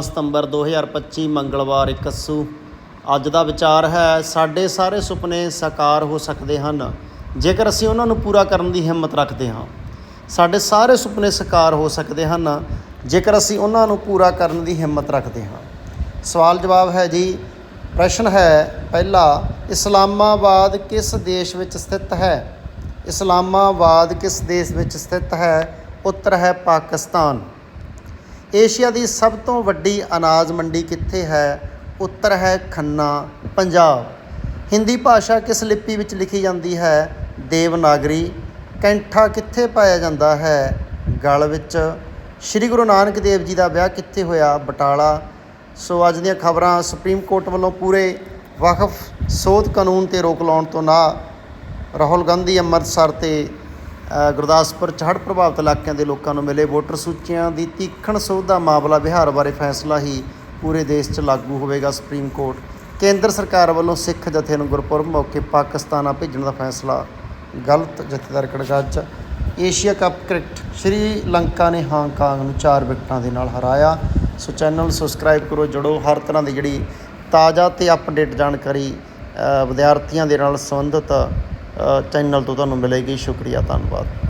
ਸਤੰਬਰ 2025 ਮੰਗਲਵਾਰ ਇਕੱਸੂ ਅੱਜ ਦਾ ਵਿਚਾਰ ਹੈ, ਸਾਡੇ ਸਾਰੇ ਸੁਪਨੇ ਸਾਕਾਰ ਹੋ ਸਕਦੇ ਹਨ। ਜੇਕਰ ਅਸੀਂ ਉਹਨਾਂ ਨੂੰ ਪੂਰਾ ਕਰਨ ਦੀ ਹਿੰਮਤ ਰੱਖਦੇ ਹਾਂ, ਸਾਡੇ ਸਾਰੇ ਸੁਪਨੇ ਸਾਕਾਰ ਹੋ ਸਕਦੇ ਹਨ। ਜੇਕਰ ਅਸੀਂ ਉਹਨਾਂ ਨੂੰ ਪੂਰਾ ਕਰਨ ਦੀ ਹਿੰਮਤ ਰੱਖਦੇ ਹਾਂ। ਸਵਾਲ ਜਵਾਬ ਹੈ ਜੀ, ਪ੍ਰਸ਼ਨ ਹੈ, ਪਹਿਲਾ, ਇਸਲਾਮਾਬਾਦ ਕਿਸ ਦੇਸ਼ ਵਿੱਚ ਸਥਿਤ ਹੈ? ਇਸਲਾਮਾਬਾਦ ਕਿਸ ਦੇਸ਼ ਵਿੱਚ ਸਥਿਤ ਹੈ? ਉੱਤਰ ਹੈ ਪਾਕਿਸਤਾਨ। ਏਸ਼ੀਆ ਦੀ ਸਭ ਤੋਂ ਵੱਡੀ ਅਨਾਜ ਮੰਡੀ ਕਿੱਥੇ ਹੈ? ਉੱਤਰ ਹੈ ਖੰਨਾ, ਪੰਜਾਬ। ਹਿੰਦੀ ਭਾਸ਼ਾ ਕਿਸ ਲਿਪੀ ਵਿੱਚ ਲਿਖੀ ਜਾਂਦੀ ਹੈ? ਦੇਵਨਾਗਰੀ। ਕੈਂਠਾ ਕਿੱਥੇ ਪਾਇਆ ਜਾਂਦਾ ਹੈ? ਗਲ ਵਿੱਚ। ਸ੍ਰੀ ਗੁਰੂ ਨਾਨਕ ਦੇਵ ਜੀ ਦਾ ਵਿਆਹ ਕਿੱਥੇ ਹੋਇਆ? ਬਟਾਲਾ। ਸੋ ਅੱਜ ਦੀਆਂ ਖਬਰਾਂ ਸੁਪਰੀਮ ਕੋਰਟ ਵੱਲੋਂ ਪੂਰੇ ਵਕਫ, ਸੋਧ ਕਾਨੂੰਨ ਤੇ ਰੋਕ ਲਾਉਣ ਤੋਂ ਨਾ। ਰਾਹੁਲ ਗਾਂਧੀ ਅੰਮ੍ਰਿਤਸਰ ਤੇ ਗੁਰਦਾਸਪੁਰ 'ਚ ਹੜ੍ਹ ਪ੍ਰਭਾਵਿਤ ਇਲਾਕਿਆਂ ਦੇ ਲੋਕਾਂ ਨੂੰ ਮਿਲੇ ਵੋਟਰ ਸੂਚੀਆਂ ਦੀ ਤੀਖਣ ਸੋਧ ਮਾਮਲਾ ਵਿਹਾਰ ਬਾਰੇ ਫੈਸਲਾ ਹੀ ਪੂਰੇ ਦੇਸ਼ 'ਚ ਲਾਗੂ ਹੋਵੇਗਾ ਸੁਪਰੀਮ ਕੋਰਟ। ਕੇਂਦਰ ਸਰਕਾਰ ਵੱਲੋਂ ਸਿੱਖ ਜਥੇ ਨੂੰ ਗੁਰਪੁਰਬ ਮੌਕੇ ਪਾਕਿਸਤਾਨ ਆ ਭੇਜਣ ਦਾ ਫੈਸਲਾ। ਗਲਤ ਜਥੇਦਾਰ Gargaj Asia cup cricket, Sri Lanka ਨੇ ਹਾਂਗਕਾਂਗ ਨੂੰ 4 ਵਿਕਟਾਂ ਦੇ ਨਾਲ ਹਰਾਇਆ। ਸੋ ਚੈਨਲ ਸਬਸਕ੍ਰਾਈਬ ਕਰੋ, ਜੁੜੋ। ਹਰ ਤਰ੍ਹਾਂ ਦੀ ਜਿਹੜੀ ਤਾਜ਼ਾ ਤੇ ਅਪਡੇਟ ਜਾਣਕਾਰੀ ਵਿਦਿਆਰਥੀਆਂ ਦੇ ਨਾਲ ਸੰਬੰਧਿਤ ਚੈਨਲ ਤੋਂ ਤੁਹਾਨੂੰ ਮਿਲੇਗੀ। ਸ਼ੁਕਰੀਆ ਧੰਨਵਾਦ।